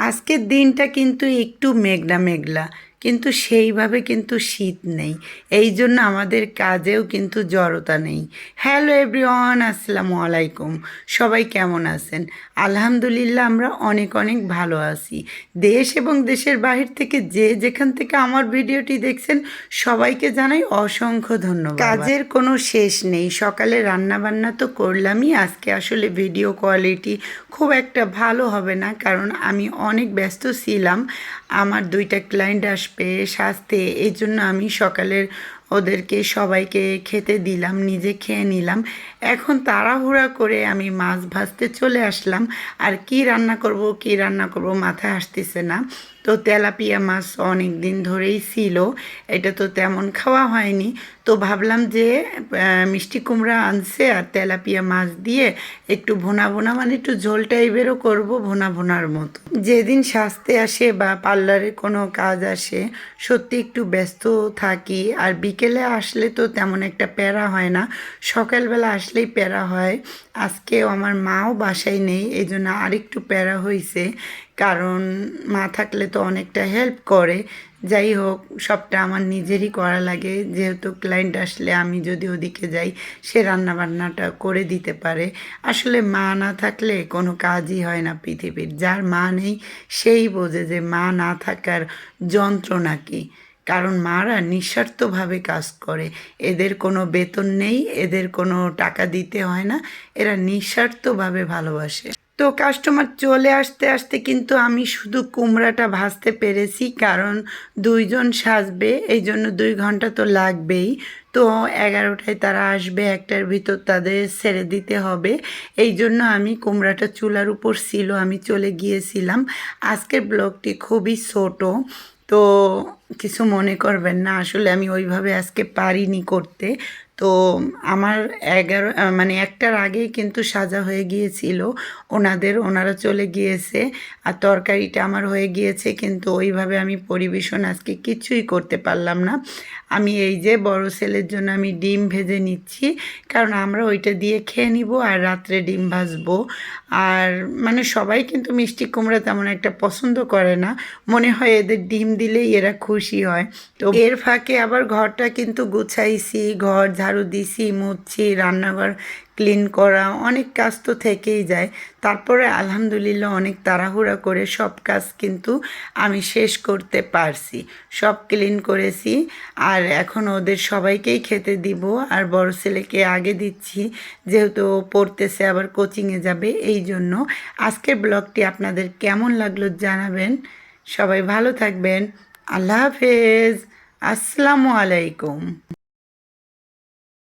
আজকের দিনটা কিন্তু একটু মেঘলা মেঘলা। কিন্তু সেইভাবে কিন্তু শীত নেই। এই জন্য আমাদের কাজেও কিন্তু জড়তা নেই। হ্যালো এভরিওয়ান, আসসালামু আলাইকুম। সবাই কেমন আছেন? আলহামদুলিল্লাহ, আমরা অনেক অনেক ভালো আছি। দেশ এবং দেশের বাহির থেকে যে যেখান থেকে আমার ভিডিওটি দেখছেন, সবাইকে জানাই অসংখ্য ধন্যবাদ। কাজের কোনো শেষ নেই। সকালে রান্না বান্না তো করলামই। আজকে আসলে ভিডিও কোয়ালিটি খুব একটা ভালো হবে না, কারণ আমি অনেক ব্যস্ত ছিলাম। আমার দুইটা ক্লায়েন্ট আসবে, সাজতে। এই জন্য আমি সকালের ওদেরকে, সবাইকে খেতে দিলাম, নিজে খেয়ে নিলাম। এখন তাড়াহুড়া করে আমি মাছ ভাজতে চলে আসলাম। আর কি রান্না করব, কি রান্না করব মাথায় আসতেছে না। তো তেলাপিয়া মাছ অনেক দিন ধরেই ছিল, এটা তো তেমন খাওয়া হয়নি। তো ভাবলাম যে মিষ্টি কুমড়া আনছে আর তেলাপিয়া মাছ দিয়ে একটু ভোনা ভোনা মানে একটু ঝোল টাইপেরও করব ভোনা ভোনার মতো। যেদিন সাজতে আসে বা পার্লারে কোনো কাজ আসে, সত্যি একটু ব্যস্ত থাকি। আর বিকেলে আসলে তো তেমন একটা প্যারা হয় না। সকালবেলা আসলেই প্যারা হয়। আজকেও আমার মাও বাসায় নেই এই জন্য আরেকটু প্যারা হয়েছে কারণ মা থাকলে তো অনেকটা হেল্প করে। যাই হোক, সবটা আমার নিজেরই করা লাগে। যেহেতু ক্লায়েন্ট আসলে আমি যদি ওদিকে যাই, সে রান্না বান্নাটা করে দিতে পারে। আসলে মা না থাকলে কোনো কাজই হয় না পৃথিবীর। যার মা নেই, সেই বোঝে যে মা না থাকার যন্ত্রণা কী। কারণ মারা নিঃস্বার্থভাবে কাজ করে। এদের কোনো বেতন নেই, এদের কোনো টাকা দিতে হয় না। এরা নিঃস্বার্থভাবে ভালোবাসে। তো কাস্টমার চলে আসতে আসতে কিন্তু আমি শুধু কুমড়াটা ভাজতে পেরেছি, কারণ দুইজন সাজবে এই জন্য দুই ঘণ্টা তো লাগবেই। তো এগারোটায় তারা আসবে, একটার ভিতর তাদের ছেড়ে দিতে হবে। এই জন্য আমি কুমড়াটা চুলার উপর ছিল, আমি চলে গিয়েছিলাম। আজকের ব্লগটি খুবই ছোটো, তো কিছু মনে করবেন না। আসলে আমি ওইভাবে আজকে পারিনি করতে। তো আমার এগারো মানে একটার আগেই কিন্তু সাজা হয়ে গিয়েছিল। ওনাদের ওনারা চলে গিয়েছে আর তরকারিটা আমার হয়ে গিয়েছে কিন্তু ওইভাবে আমি পরিবেশন আজকে কিছুই করতে পারলাম না। আমি এই যে বড় ছেলের জন্য আমি ডিম ভেজে নিচ্ছি কারণ আমরা ওইটা দিয়ে খেয়ে নিব আর রাত্রে ডিম ভাজবো। আর মানে সবাই কিন্তু মিষ্টি কুমড়া তেমন একটা পছন্দ করে না। মনে হয় এদের ডিম দিলেই এরা খুশি হয়। তো এর ফাঁকে আবার ঘরটা কিন্তু গুছাইছি ঘর ঝাড়ু দিছি মুছছি রান্নাঘর ক্লিন করা, অনেক কাজ তো থেকেই যায়। তারপরে আলহামদুলিল্লাহ অনেক তাড়াহুড়া করে সব কাজ কিন্তু আমি শেষ করতে পারছি। সব ক্লিন করেছি আর এখন ওদের সবাইকেই খেতে দিব আর বড় ছেলেকে আগে দিচ্ছি, যেহেতু ও পড়তেছে, আবার কোচিংয়ে যাবে, এই জন্য। আজকের ব্লগটি আপনাদের কেমন লাগল জানাবেন। সবাই ভালো থাকবেন। আল্লাহ হাফেজ। আসসালামু আলাইকুম।